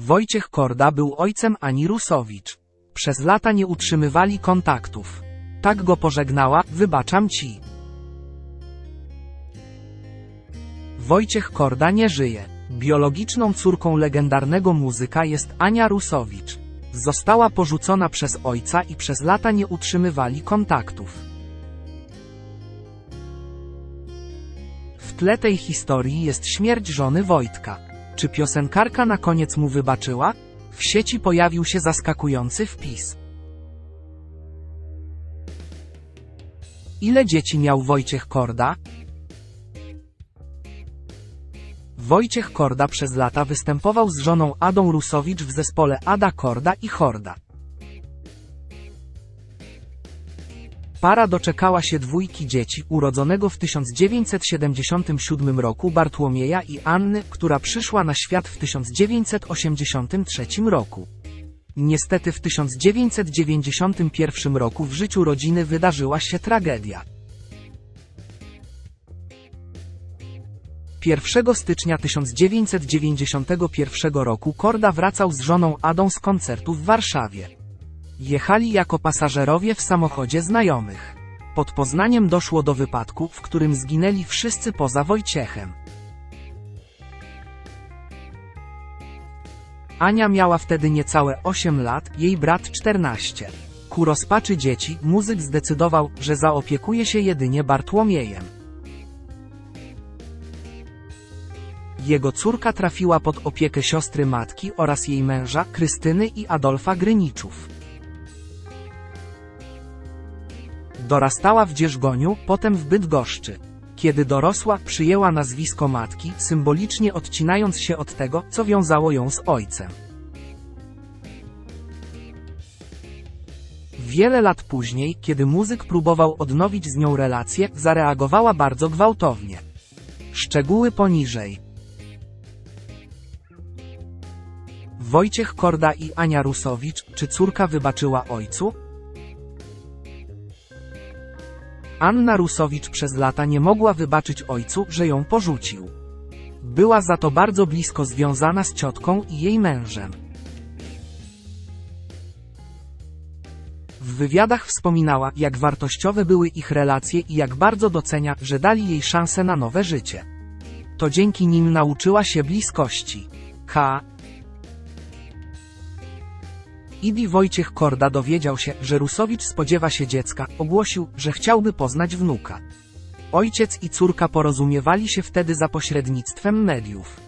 Wojciech Korda był ojcem Ani Rusowicz. Przez lata nie utrzymywali kontaktów. Tak go pożegnała, wybaczam ci. Wojciech Korda nie żyje. Biologiczną córką legendarnego muzyka jest Ania Rusowicz. Została porzucona przez ojca i przez lata nie utrzymywali kontaktów. W tle tej historii jest śmierć żony Wojtka. Czy piosenkarka na koniec mu wybaczyła? W sieci pojawił się zaskakujący wpis. Ile dzieci miał Wojciech Korda? Wojciech Korda przez lata występował z żoną Adą Rusowicz w zespole Ada Korda i Horda. Para doczekała się dwójki dzieci urodzonego w 1977 roku Bartłomieja i Anny, która przyszła na świat w 1983 roku. Niestety w 1991 roku w życiu rodziny wydarzyła się tragedia. 1 stycznia 1991 roku Korda wracał z żoną Adą z koncertu w Warszawie. Jechali jako pasażerowie w samochodzie znajomych. Pod Poznaniem doszło do wypadku, w którym zginęli wszyscy poza Wojciechem. Ania miała wtedy niecałe 8 lat, jej brat 14. Ku rozpaczy dzieci, muzyk zdecydował, że zaopiekuje się jedynie Bartłomiejem. Jego córka trafiła pod opiekę siostry matki oraz jej męża, Krystyny i Adolfa Gryniczów. Dorastała w Dzierżgoniu, potem w Bydgoszczy. Kiedy dorosła, przyjęła nazwisko matki, symbolicznie odcinając się od tego, co wiązało ją z ojcem. Wiele lat później, kiedy muzyk próbował odnowić z nią relację, zareagowała bardzo gwałtownie. Szczegóły poniżej. Wojciech Korda i Ania Rusowicz, czy córka wybaczyła ojcu? Anna Rusowicz przez lata nie mogła wybaczyć ojcu, że ją porzucił. Była za to bardzo blisko związana z ciotką i jej mężem. W wywiadach wspominała, jak wartościowe były ich relacje i jak bardzo docenia, że dali jej szansę na nowe życie. To dzięki nim nauczyła się bliskości. K. Idi Wojciech Korda dowiedział się, że Rusowicz spodziewa się dziecka, ogłosił, że chciałby poznać wnuka. Ojciec i córka porozumiewali się wtedy za pośrednictwem mediów.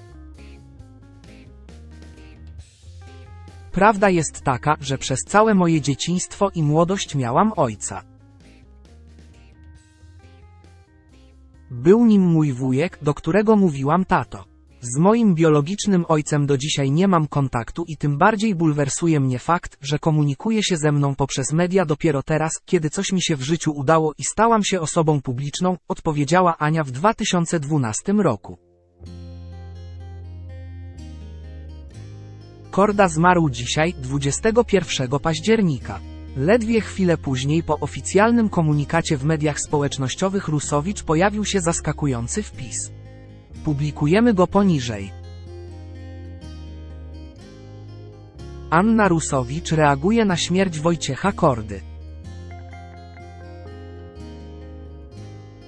Prawda jest taka, że przez całe moje dzieciństwo i młodość miałam ojca. Był nim mój wujek, do którego mówiłam tato. Z moim biologicznym ojcem do dzisiaj nie mam kontaktu i tym bardziej bulwersuje mnie fakt, że komunikuje się ze mną poprzez media dopiero teraz, kiedy coś mi się w życiu udało i stałam się osobą publiczną, odpowiedziała Ania w 2012 roku. Korda zmarł dzisiaj, 21 października. Ledwie chwilę później po oficjalnym komunikacie w mediach społecznościowych Rusowicz pojawił się zaskakujący wpis. Publikujemy go poniżej. Anna Rusowicz reaguje na śmierć Wojciecha Kordy.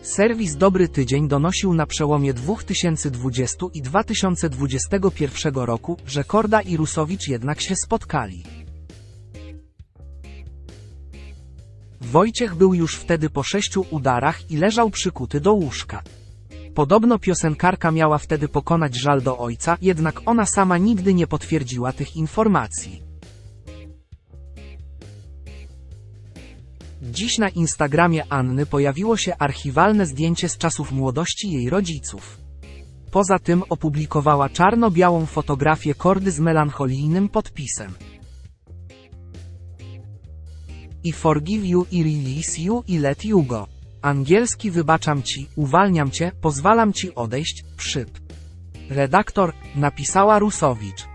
Serwis Dobry Tydzień donosił na przełomie 2020 i 2021 roku, że Korda i Rusowicz jednak się spotkali. Wojciech był już wtedy po sześciu udarach i leżał przykuty do łóżka. Podobno piosenkarka miała wtedy pokonać żal do ojca, jednak ona sama nigdy nie potwierdziła tych informacji. Dziś na Instagramie Anny pojawiło się archiwalne zdjęcie z czasów młodości jej rodziców. Poza tym opublikowała czarno-białą fotografię kordy z melancholijnym podpisem. I forgive you i release you i let you go. Angielski wybaczam ci, uwalniam cię, pozwalam ci odejść, przyp. Redaktor, napisała Rusowicz.